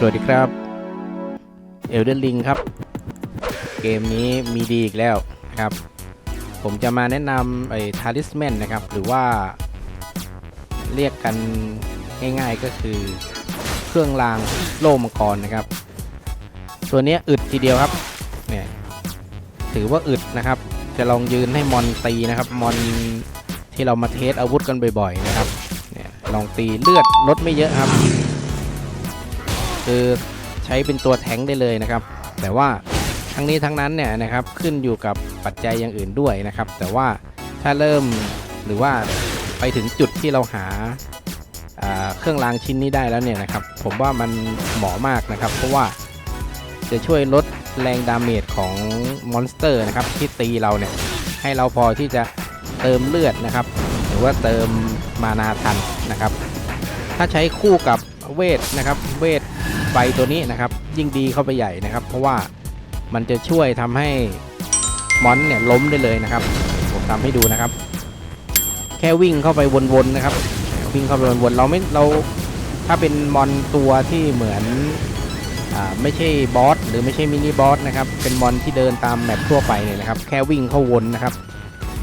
สวัสดีครับเอลเดนลิงครับ เกมนี้มีดีอีกแล้วครับ ผมจะมาแนะนำไอ้ทาริสแมนนะครับ หรือว่าเรียกกันง่ายๆก็คือเครื่องรางโล่มังกรนะครับ ตัวนี้อึดทีเดียวครับเนี่ยถือว่าอึดนะครับ จะลองยืนให้มอนตีนะครับมอนที่เรามาเทสอาวุธกันบ่อยๆนะครับเนี่ยลองตีเลือดลดไม่เยอะครับ คือใช้เป็นตัวแทงได้เลยนะครับ แต่ว่าทั้งนี้ทั้งนั้นเนี่ยนะครับขึ้นอยู่กับปัจจัยอย่างอื่นด้วยนะครับ แต่ว่าถ้าเริ่มหรือว่าไปถึงจุดที่เราหาาเครื่องรางชิ้นนี้ได้แล้วเนี่ยนะครับ ผมว่ามันเหมาะมากนะครับ เพราะว่าจะช่วยลดแรงดาเมจของมอนสเตอร์นะครับที่ตีเราเนี่ยให้เราพอที่จะเติมเลือดนะครับ หรือว่าเติมมานาทันนะครับ ถ้าใช้คู่กับเวทนะครับ เวท ไฟตัวนี้นะครับ ยิ่งดีเข้าไปใหญ่นะครับ เพราะว่ามันจะช่วยทำให้มอนเนี่ยล้มได้เลยนะครับ ผมทำให้ดูนะครับ แค่วิ่งเข้าไปวนๆนะครับ วิ่งเข้าไปวนๆเราไม่เราถ้าเป็นมอนตัวที่เหมือนอ่าไม่ใช่บอสหรือไม่ใช่มินิบอสนะครับ เป็นมอนที่เดินตามแมปทั่วไปเนี่ยนะครับ แค่วิ่งเข้าวนนะครับ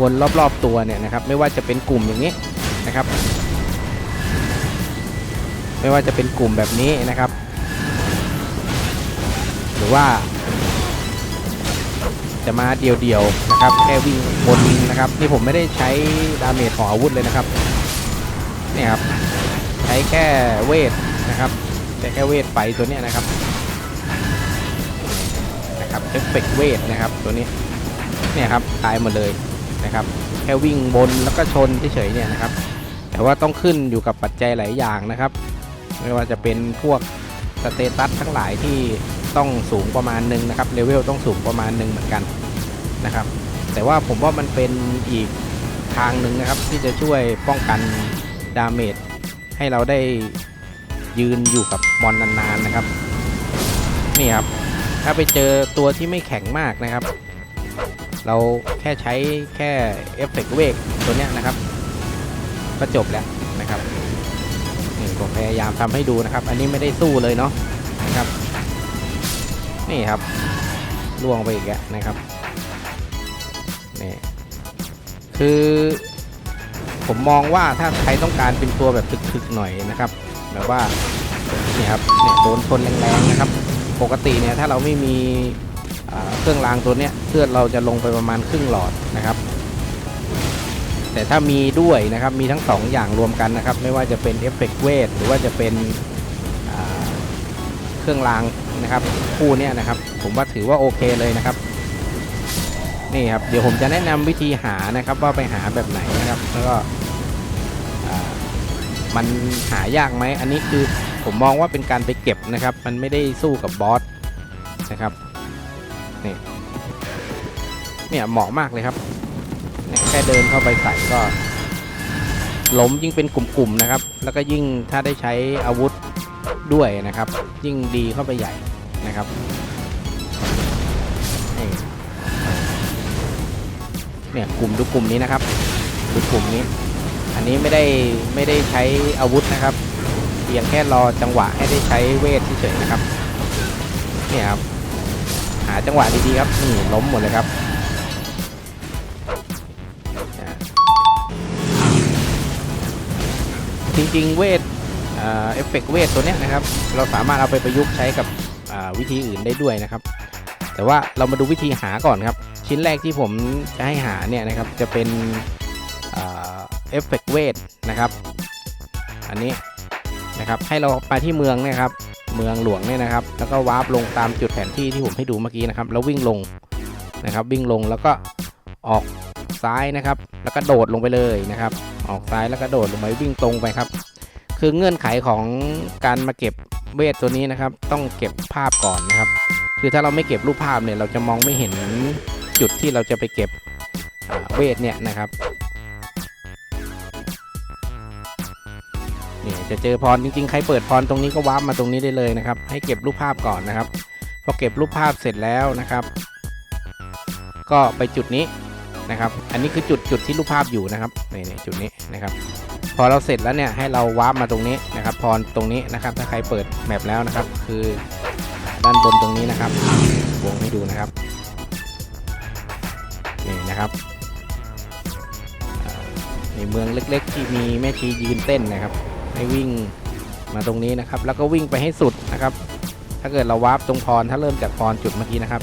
วนรอบๆตัวเนี่ยนะครับ ไม่ว่าจะเป็นกลุ่มอย่างนี้นะครับ ไม่ว่าจะเป็นกลุ่มแบบนี้นะครับ หรือว่า จะมาเดียวๆนะครับ แค่วิ่งวนนะครับ นี่ผมไม่ได้ใช้ดาเมจของอาวุธเลยนะครับเนี่ยครับใช้แค่เวทนะครับใช้แค่เวทไฟตัวเนี้ยนะครับนะครับเอฟเฟกเวทนะครับตัวนี้เนี่ยครับตายหมดเลยนะครับแค่วิ่งบนแล้วก็ชนเฉยๆเนี่ยนะครับ แต่ว่าต้องขึ้นอยู่กับปัจจัยหลายอย่างนะครับ ไม่ว่าจะเป็นพวกสเตตัสทั้งหลายที่ ต้องสูงประมาณหนึ่งนะครับเลเวลต้องสูงประมาณหนึ่งเหมือนกันนะครับ แต่ว่าผมว่ามันเป็นอีกทางหนึ่งนะครับ ที่จะช่วยป้องกันดาเมจให้เราได้ยืนอยู่กับมอนนานๆนะครับ นี่ครับ ถ้าไปเจอตัวที่ไม่แข็งมากนะครับ เราแค่ใช้แค่เอฟเฟกต์เวกตัวเนี้ยนะครับ ก็จบแล้วนะครับนี่ผมพยายามทำให้ดูนะครับ อันนี้ไม่ได้สู้เลยเนาะนะครับ นี่ครับล่วงไปอีกแล้วนะครับนี่คือผมมองว่าถ้าใครต้องการเป็นตัวแบบถึกๆหน่อยนะครับแบบว่าเนี่ยครับเนี่ยโดนชนแรงๆนะครับ ปกติเนี่ยถ้าเราไม่มีเครื่องรางตัวเนี้ยเลือดเราจะลงไปประมาณครึ่งหลอดนะครับ แต่ถ้ามีด้วยนะครับมีทั้งสองอย่างรวมกันนะครับ ไม่ว่าจะเป็นเอฟเฟกต์เวทหรือว่าจะเป็นเครื่องราง นะครับคู่เนี้ยนะครับ ผมว่าถือว่าโอเคเลยนะครับนี่ครับเดี๋ยวผมจะแนะนำวิธีหานะครับว่าไปหาแบบไหนนะครับ แล้วก็มันหายากไหมอันนี้คือผมมองว่าเป็นการไปเก็บนะครับ มันไม่ได้สู้กับบอสนะครับนี่เนี่ยเหมาะมากเลยครับแค่เดินเข้าไปใส่ก็ล้มยิ่งเป็นกลุ่มๆนะครับ แล้วก็ยิ่งถ้าได้ใช้อาวุธด้วยนะครับ ยิ่งดีเข้าไปใหญ่ นะครับนี่เนี่ยกลุ่มดูกลุ่มนี้นะครับดูกลุ่มนี้ อันนี้ไม่ได้ไม่ได้ใช้อาวุธนะครับ เพียงแค่รอจังหวะให้ได้ใช้เวทเฉยๆนะครับเนี่ยครับหาจังหวะดีๆครับนี่ล้มหมดเลยครับจริงๆเวทเอฟเฟกต์เวทตัวเนี้ยนะครับ เราสามารถเอาไปประยุกต์ใช้กับ วิธีอื่นได้ด้วยนะครับ แต่ว่าเรามาดูวิธีหาก่อนครับ ชิ้นแรกที่ผมจะให้หาเนี่ยนะครับจะเป็นเอฟเฟกต์เวทนะครับ อันนี้นะครับให้เราไปที่เมืองเนะครับ เมืองหลวงเนี่ยนะครับ แล้วก็วาร์ปลงตามจุดแผนที่ที่ผมให้ดูเมื่อกี้นะครับ แล้ววิ่งลงนะครับ วิ่งลงแล้วก็ออกซ้ายนะครับ แล้วก็โดดลงไปเลยนะครับ ออกซ้ายแล้วก็โดดลงไปวิ่งตรงไปครับ คือเงื่อนไขของการมาเก็บ เวทตัวนี้นะครับ ต้องเก็บภาพก่อนนะครับ คือถ้าเราไม่เก็บรูปภาพเนี่ยเราจะมองไม่เห็นจุดที่เราจะไปเก็บเวทเนี่ยนะครับเนี่ยจะเจอพรจริงๆใครเปิดพรตรงนี้ก็วาร์ปมาตรงนี้ได้เลยนะครับ ให้เก็บรูปภาพก่อนนะครับพอเก็บรูปภาพเสร็จแล้วนะครับ ก็ไปจุดนี้นะครับ อันนี้คือจุดจุดที่รูปภาพอยู่นะครับนี่จุดนี้นะครับ พอเราเสร็จแล้วเนี่ยให้เราวาร์ปมาตรงนี้นะครับพรตรงนี้นะครับ ถ้าใครเปิดแมปแล้วนะครับ คือด้านบนตรงนี้นะครับวงให้ดูนะครับนี่นะครับในเมืองเล็กๆ ที่มีแม่ชียืนเต้นนะครับ ให้วิ่งมาตรงนี้นะครับ แล้วก็วิ่งไปให้สุดนะครับ ถ้าเกิดเราวาร์ปตรงพรถ้าเริ่มจากพรจุดเมื่อกี้นะครับ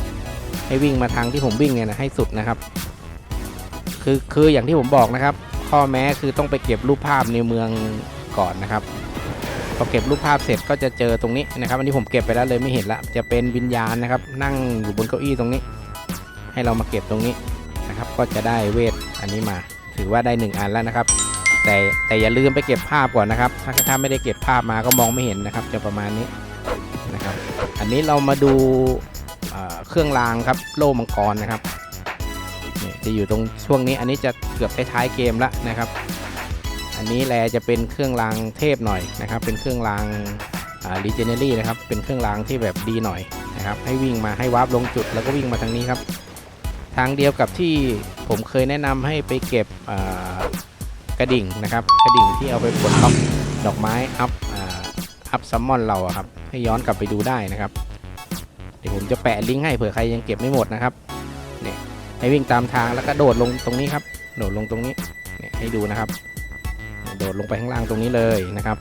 ให้วิ่งมาทางที่ผมวิ่งเนี่ยนะให้สุดนะครับ คือคืออย่างที่ผมบอกนะครับ ข้อแม้คือต้องไปเก็บรูปภาพในเมืองก่อนนะครับพอเก็บรูปภาพเสร็จก็จะเจอตรงนี้นะครับอันนี้ผมเก็บไปแล้วเลยไม่เห็นละจะเป็นวิญญาณนะครับ นั่งอยู่บนเก้าอี้ตรงนี้ ให้เรามาเก็บตรงนี้นะครับ ก็จะได้เวทอันนี้มา ถือว่าได้หนึ่งอันแล้วนะครับ แต่แต่อย่าลืมไปเก็บภาพก่อนนะครับ ถ้าถ้าไม่ได้เก็บภาพมาก็มองไม่เห็นนะครับ จะประมาณนี้นะครับ อันนี้เรามาดูเครื่องรางครับโล่มังกรนะครับ จะอยู่ตรงช่วงนี้ อันนี้จะเกือบท้ายเกมแล้วนะครับ อันนี้แลจะเป็นเครื่องรางเทพหน่อยนะครับ เป็นเครื่องรางรีเจเนอรี่นะครับ เป็นเครื่องรางที่แบบดีหน่อยนะครับ ให้วิ่งมาให้วาร์ปลงจุดแล้วก็วิ่งมาทางนี้ครับ ทางเดียวกับที่ผมเคยแนะนำให้ไปเก็บกระดิ่งนะครับ กระดิ่งที่เอาไปปลดล็อกดอกไม้อัพอัพซัมมอนเราครับ ให้ย้อนกลับไปดูได้นะครับ เดี๋ยวผมจะแปะลิงก์ให้เผื่อใครยังเก็บไม่หมดนะครับ เนี่ย ให้วิ่งตามทางแล้วก็โดดลงตรงนี้ครับ โดดลงตรงนี้เนี่ยให้ดูนะครับ โดดลงไปข้างล่างตรงนี้เลยนะครับ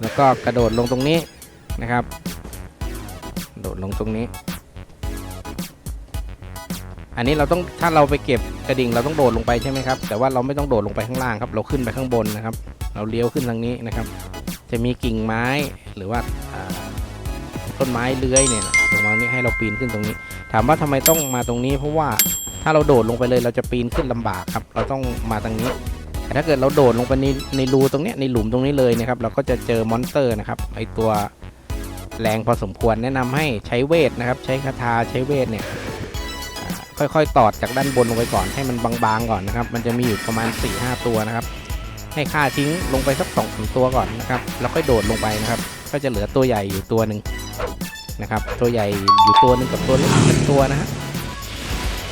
แล้วก็กระโดดลงตรงนี้นะครับ โดดลงตรงนี้ อันนี้เราต้องถ้าเราไปเก็บกระดิ่งเราต้องโดดลงไปใช่ไหมครับ แต่ว่าเราไม่ต้องโดดลงไปข้างล่างครับ เราขึ้นไปข้างบนนะครับ เราเลี้ยวขึ้นทางนี้นะครับ จะมีกิ่งไม้หรือว่าอ่าต้นไม้เลื้อยเนี่ย ตรงมานี้ให้เราปีนขึ้นตรงนี้ ถามว่าทำไมต้องมาตรงนี้ เพราะว่าถ้าเราโดดลงไปเลยเราจะปีนขึ้นลำบากครับ เราต้องมาตรงนี้ แต่ถ้าเกิดเราโดดลงไปในในรูตรงนี้ในหลุมตรงนี้เลยนะครับ เราก็จะเจอมอนสเตอร์นะครับไอตัวแรงพอสมควรแนะนำให้ใช้เวทนะครับ ใช้คาถาใช้เวทเนี่ยค่อยๆ ตอดจากด้านบนลงไปก่อนให้มันบางๆก่อนนะครับ มันจะมีอยู่ประมาณ 4-5 ตัวนะครับ ให้ค่าทิ้งลงไปสักสองสามตัวก่อนนะครับ แล้วค่อยโดดลงไปนะครับ ก็จะเหลือตัวใหญ่อยู่ตัวหนึ่ง นะครับ ตัวใหญ่อยู่ตัวหนึ่งกับตัวเล็กเป็นตัวนะฮะ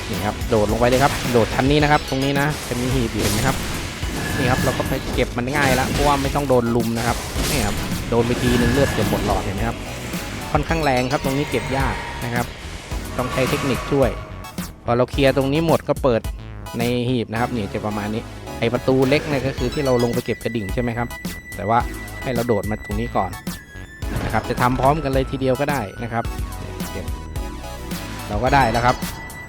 นี่ครับโดดลงไปเลยครับ โดดชั้นนี้นะครับ ตรงนี้นะจะมีหีบอยู่เห็นไหมครับนี่ครับเราก็ไปเก็บมันง่ายแล้วเพราะว่าไม่ต้องโดนลุมนะครับนี่ครับโดนไปทีนึงเลือดเกือบหมดหลอดเห็นไหมครับค่อนข้างแรงครับ ตรงนี้เก็บยากนะครับ ต้องใช้เทคนิคช่วย พอเราเคลียร์ตรงนี้หมดก็เปิดในหีบนะครับนี่จะประมาณนี้ไอประตูเล็กเนี่ยก็คือที่เราลงไปเก็บกระดิ่งใช่ไหมครับ แต่ว่าให้เราโดดมาตรงนี้ก่อน นะครับจะทำพร้อมกันเลยทีเดียวก็ได้นะครับเก็บเราก็ได้แล้วครับ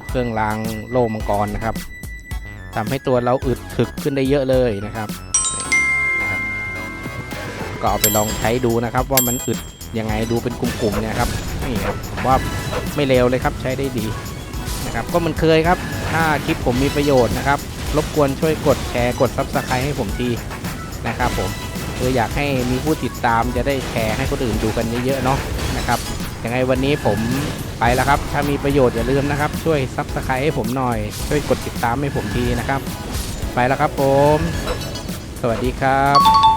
เครื่องรางโล่มังกรนะครับทำให้ตัวเราอึดถึกขึ้นได้เยอะเลยนะครับก็เอาไปลองใช้ดูนะครับว่ามันอึดยังไงดูเป็นกลุ่มๆเนี่ยครับนี่ครับผมว่าไม่เลวเลยครับใช้ได้ดีนะครับก็มันเคยครับ ถ้าคลิปผมมีประโยชน์นะครับ รบกวนช่วยกดแชร์กด Subscribe ให้ผมทีนะครับผม เอออยากให้มีผู้ติดตามจะได้แชร์ให้คนอื่นดูกันเยอะๆเนาะนะครับยังไงวันนี้ผมไปแล้วครับ ถ้ามีประโยชน์อย่าลืมนะครับ ช่วยซับสไครต์ให้ผมหน่อย ช่วยกดติดตามให้ผมทีนะครับ ไปแล้วครับผม สวัสดีครับ